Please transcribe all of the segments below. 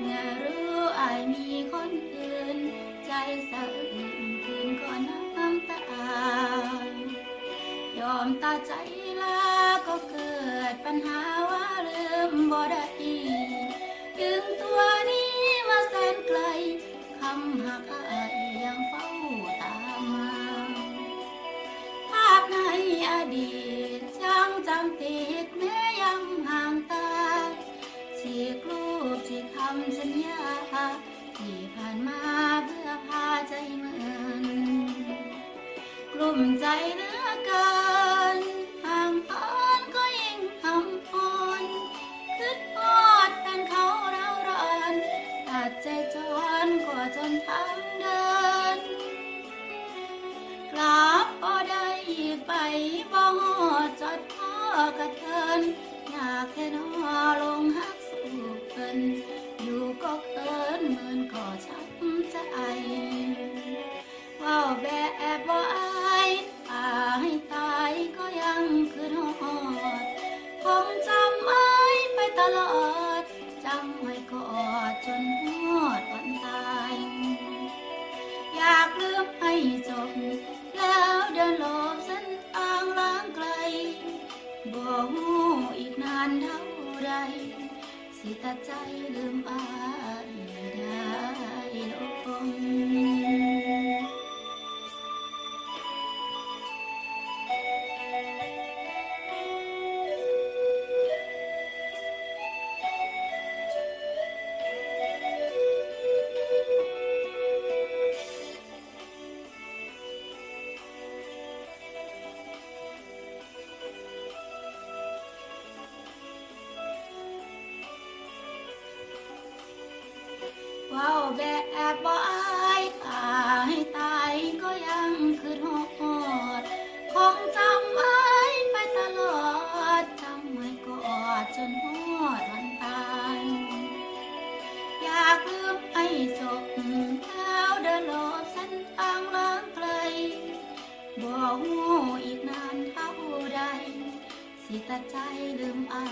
เมื่อรู้อายมีคนอื่น ใจสะอื้นคืนก็น้ำตา ยอมตาใจลาก็เกิดปัญหาว่าเริ่มบ่ได้ถึงตัวนี้มาแสนไกลคำหักอายยังเฝ้าตามภาพในอดีตช่างจำติดแม้ยังห่างตาชีกลัว ฉีกคำสัญญา ที่ผ่านมาเพื่อพาใจเมือนกลุ่มใจเหลือเกินห่างอ่อนก็ยิ่งทำอ่อนคิดพอดแฟนเขาเราร้อนตัดใจจนกว่าจนทางเดิน กลับบ่ได้ไปบ่ฮอดจอดพ่อกระเทินอยากแค่นอ ตลอด จำไว้กอดจนฮอดวันตาย อยากลืมให้จบ แล้วเดินหลบเส้นทางล้างไกล บ่ฮู้อีกนานเท่าไรสิตัดใจลืมอายได้ ว้าวแบบบ่อายตายตายก็ยังคือฮอดคงจำไว้ไปตลอดจำไว้กอดจนฮอดวันตายอยากลืมให้จบแล้วเดินหลบเส้นทางล้างไกลบ่ฮู้อีกนานเท่าใดสิตัดใจลืมอา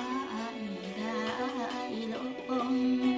ยได้ลง